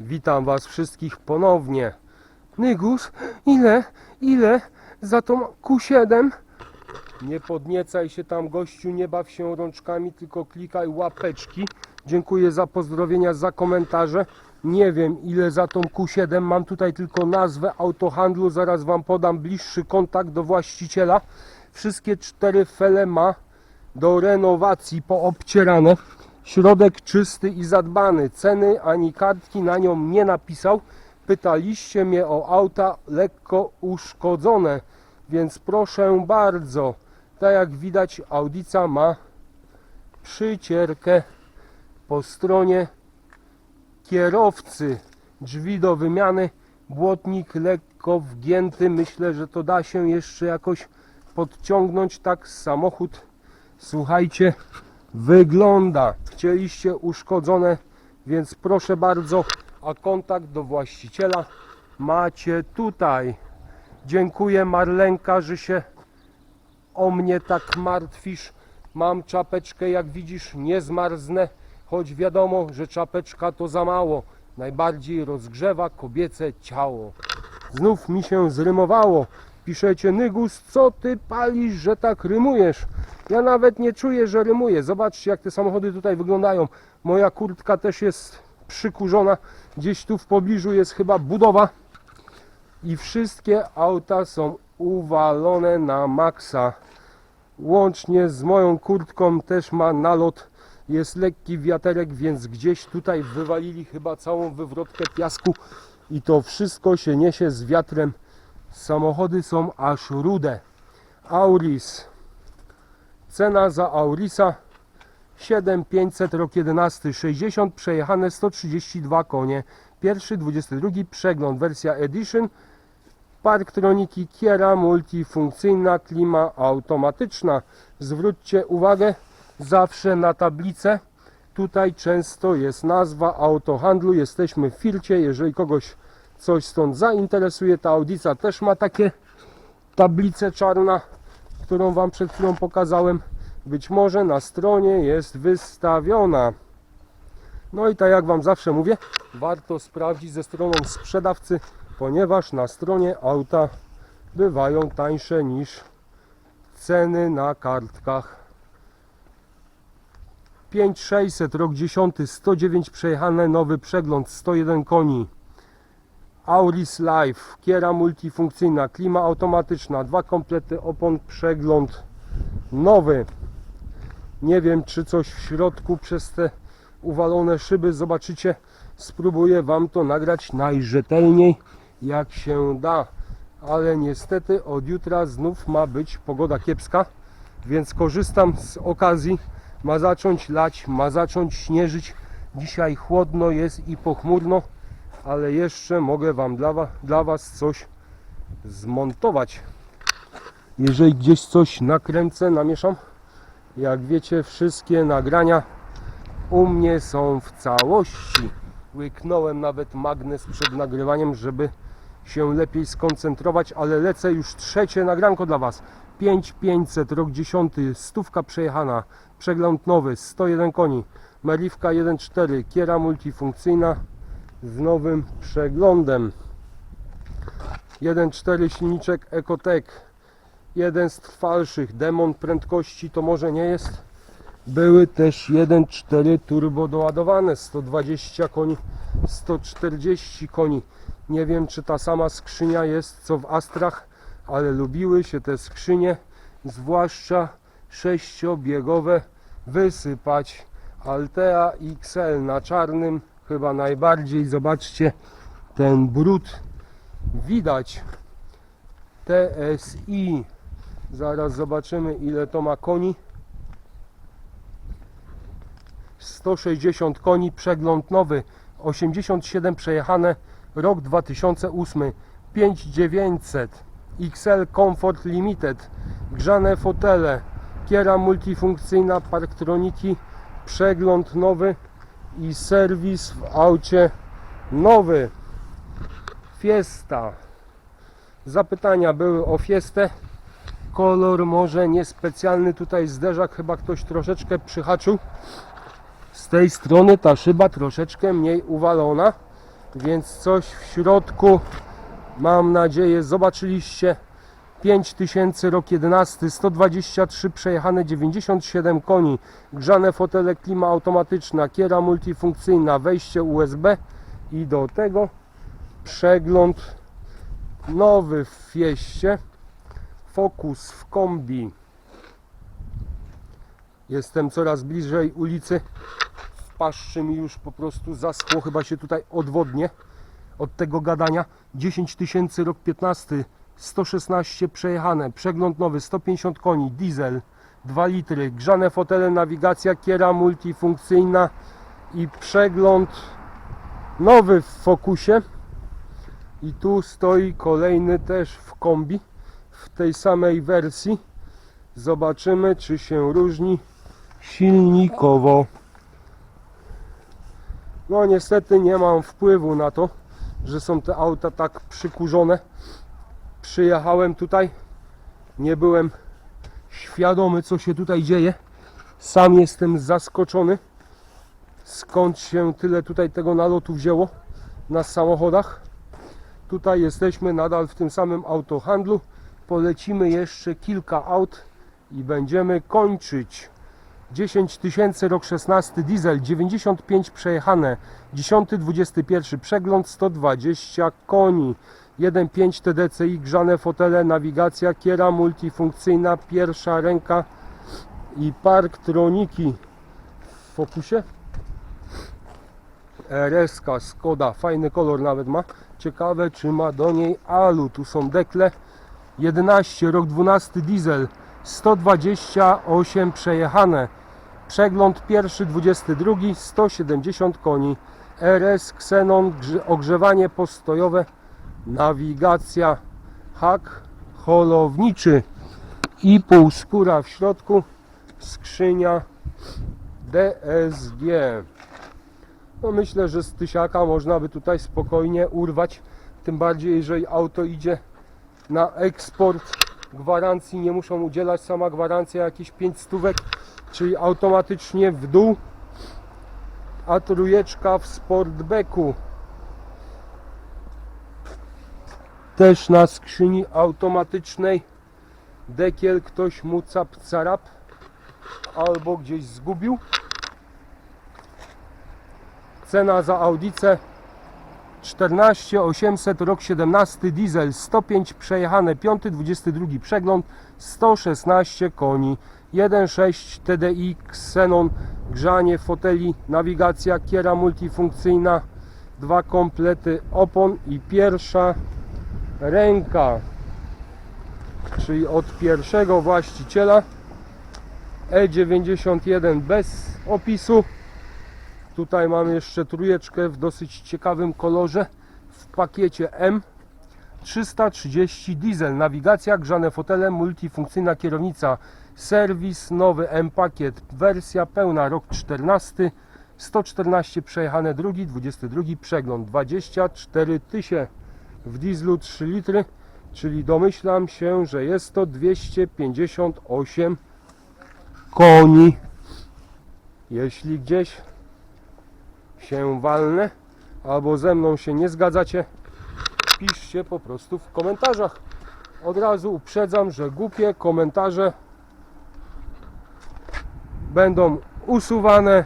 Witam Was wszystkich ponownie. Nygus, ile, ile za tą Q7? Nie podniecaj się tam gościu, nie baw się rączkami, tylko klikaj łapeczki. Dziękuję za pozdrowienia, za komentarze. Nie wiem ile za tą Q7, mam tutaj tylko nazwę autohandlu, zaraz Wam podam bliższy kontakt do właściciela. Wszystkie cztery fele ma do renowacji poobcierane. Środek czysty i zadbany. Ceny ani kartki na nią nie napisał. Pytaliście mnie o auta lekko uszkodzone, więc proszę bardzo. Tak jak widać, Audica ma przycierkę po stronie kierowcy. Drzwi do wymiany, błotnik lekko wgięty. Myślę, że to da się jeszcze jakoś podciągnąć. Tak samochód, słuchajcie, wygląda. Chcieliście uszkodzone, więc proszę bardzo, a kontakt do właściciela macie tutaj. Dziękuję Marlenka, że się o mnie tak martwisz. Mam czapeczkę, jak widzisz, nie zmarznę, choć wiadomo, że czapeczka to za mało. Najbardziej rozgrzewa kobiece ciało. Znów mi się zrymowało. Piszecie, Nygus, co ty palisz, że tak rymujesz? Ja nawet nie czuję, że rymuję. Zobaczcie, jak te samochody tutaj wyglądają. Moja kurtka też jest przykurzona. Gdzieś tu w pobliżu jest chyba budowa. I wszystkie auta są uwalone na maksa. Łącznie z moją kurtką też ma nalot. Jest lekki wiaterek, więc gdzieś tutaj wywalili chyba całą wywrotkę piasku i to wszystko się niesie z wiatrem. Samochody są aż rude. Auris. Cena za Aurisa 7500 rok 11 60 przejechane 132 konie. Pierwszy 22 przegląd wersja Edition. Park troniki Kiera multifunkcyjna, klima automatyczna. Zwróćcie uwagę zawsze na tablicę. Tutaj często jest nazwa autohandlu. Jesteśmy w Fircie. Jeżeli kogoś coś stąd zainteresuje, ta audica też ma takie tablicę czarna, którą Wam przed chwilą pokazałem. Być może na stronie jest wystawiona. No i tak jak Wam zawsze mówię, warto sprawdzić ze stroną sprzedawcy, ponieważ na stronie auta bywają tańsze niż ceny na kartkach. 5600 rok 10 109 przejechane nowy przegląd 101 koni Auris Live kiera multifunkcyjna klima automatyczna dwa komplety opon przegląd nowy. Nie wiem czy coś w środku przez te uwalone szyby zobaczycie. Spróbuję wam to nagrać najrzetelniej jak się da. Ale niestety od jutra znów ma być pogoda kiepska więc korzystam z okazji. Ma zacząć lać, ma zacząć śnieżyć. Dzisiaj chłodno jest i pochmurno ale jeszcze mogę wam dla, dla was coś zmontować. Jeżeli gdzieś coś nakręcę, namieszam. Jak wiecie wszystkie nagrania u mnie są w całości. Łyknąłem nawet magnes przed nagrywaniem żeby się lepiej skoncentrować ale lecę już trzecie nagranko dla was. 5500 rok 10 stówka przejechana przegląd nowy 101 koni Meriwka 1.4 kiera multifunkcyjna z nowym przeglądem. 1.4 silniczek Ecotec. Jeden z trwalszych. Demon prędkości to może nie jest. Były też 1.4 turbo doładowane. 120 koni 140 koni. Nie wiem czy ta sama skrzynia jest co w Astrach ale lubiły się te skrzynie zwłaszcza sześciobiegowe wysypać Altea XL na czarnym chyba najbardziej zobaczcie ten brud widać. TSI zaraz zobaczymy ile to ma koni. 160 koni przegląd nowy. 87 przejechane rok 2008 5900 XL Comfort Limited. Grzane fotele. Kiera multifunkcyjna parktroniki. Przegląd nowy i serwis w aucie nowy. Fiesta. Zapytania były o Fiestę. Kolor może niespecjalny. Tutaj zderzak chyba ktoś troszeczkę przyhaczył. Z tej strony ta szyba troszeczkę mniej uwalona więc coś w środku mam nadzieję zobaczyliście 5000 rok 11 123 przejechane 97 koni. Grzane fotele klima automatyczna kiera multifunkcyjna wejście USB i do tego przegląd nowy w Fieście. Focus w kombi. Jestem coraz bliżej ulicy. W paszczy mi już po prostu zaschło chyba się tutaj odwodnie od tego gadania. 10 tysięcy rok 15 116 przejechane przegląd nowy 150 koni diesel 2 litry grzane fotele nawigacja kiera multifunkcyjna i przegląd nowy w Focusie i tu stoi kolejny też w kombi w tej samej wersji. Zobaczymy czy się różni silnikowo. No niestety nie mam wpływu na to że są te auta tak przykurzone przyjechałem tutaj. Nie byłem świadomy co się tutaj dzieje. Sam jestem zaskoczony skąd się tyle tutaj tego nalotu wzięło na samochodach. Tutaj jesteśmy nadal w tym samym autohandlu. Polecimy jeszcze kilka aut i będziemy kończyć. 10 tysięcy rok 16 diesel 95 przejechane 10-21 przegląd 120 koni 1.5 TDCi grzane fotele nawigacja kiera multifunkcyjna pierwsza ręka i parktroniki w fokusie? RS Skoda fajny kolor nawet ma. Ciekawe czy ma do niej alu. Tu są dekle. 11 rok 12 diesel. 128 przejechane. Przegląd pierwszy 22 170 koni. RS Xenon grze- ogrzewanie postojowe nawigacja hak holowniczy i półskóra w środku skrzynia DSG no myślę, że z tysiaka można by tutaj spokojnie urwać tym bardziej jeżeli auto idzie na eksport. Gwarancji nie muszą udzielać sama gwarancja jakieś 5 stówek czyli automatycznie w dół. A trójeczka w sportbacku też na skrzyni automatycznej. Dekiel ktoś mu cap carap albo gdzieś zgubił. Cena za audicę 14 800 rok 17 diesel 105 przejechane 5 22 przegląd 116 koni 1.6 TDI Xenon grzanie foteli nawigacja kiera multifunkcyjna dwa komplety opon i pierwsza ręka. Czyli od pierwszego właściciela. E91 bez opisu. Tutaj mamy jeszcze trójeczkę w dosyć ciekawym kolorze. W pakiecie M. 330 diesel, nawigacja, grzane fotele, multifunkcyjna kierownica, serwis, nowy M pakiet, wersja pełna, rok 14, 114 przejechane drugi, 22 przegląd, 24 tysiące w dieslu 3 litry, czyli domyślam się, że jest to 258 koni. Jeśli gdzieś się walnę, albo ze mną się nie zgadzacie, piszcie po prostu w komentarzach. Od razu uprzedzam, że głupie komentarze będą usuwane.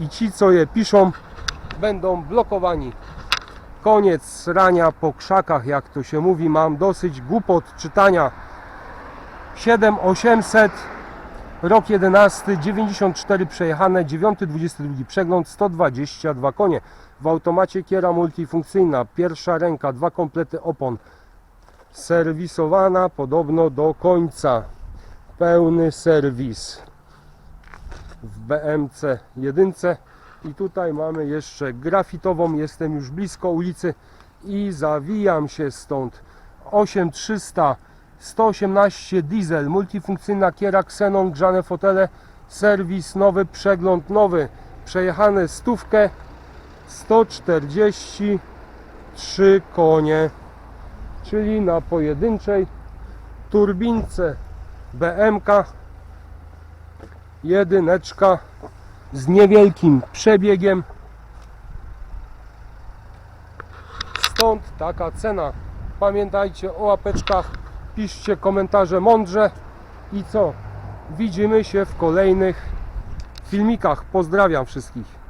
I ci, co je piszą, będą blokowani. Koniec rania po krzakach, jak to się mówi. Mam dosyć głupot czytania. 7800 Rok 11, 94 przejechane, 9, 22 przegląd, 122 konie. W automacie kiera multifunkcyjna, pierwsza ręka, dwa komplety opon. Serwisowana podobno do końca. Pełny serwis w BMC 1. I tutaj mamy jeszcze grafitową, jestem już blisko ulicy i zawijam się stąd. 8300 118 diesel, multifunkcyjna kiera Xenon, grzane fotele, serwis nowy, przegląd nowy, przejechane stówkę, 143 konie, czyli na pojedynczej turbince BMK jedyneczka z niewielkim przebiegiem. Stąd taka cena. Pamiętajcie o łapeczkach, piszcie komentarze mądrze i co? Widzimy się w kolejnych filmikach. Pozdrawiam wszystkich.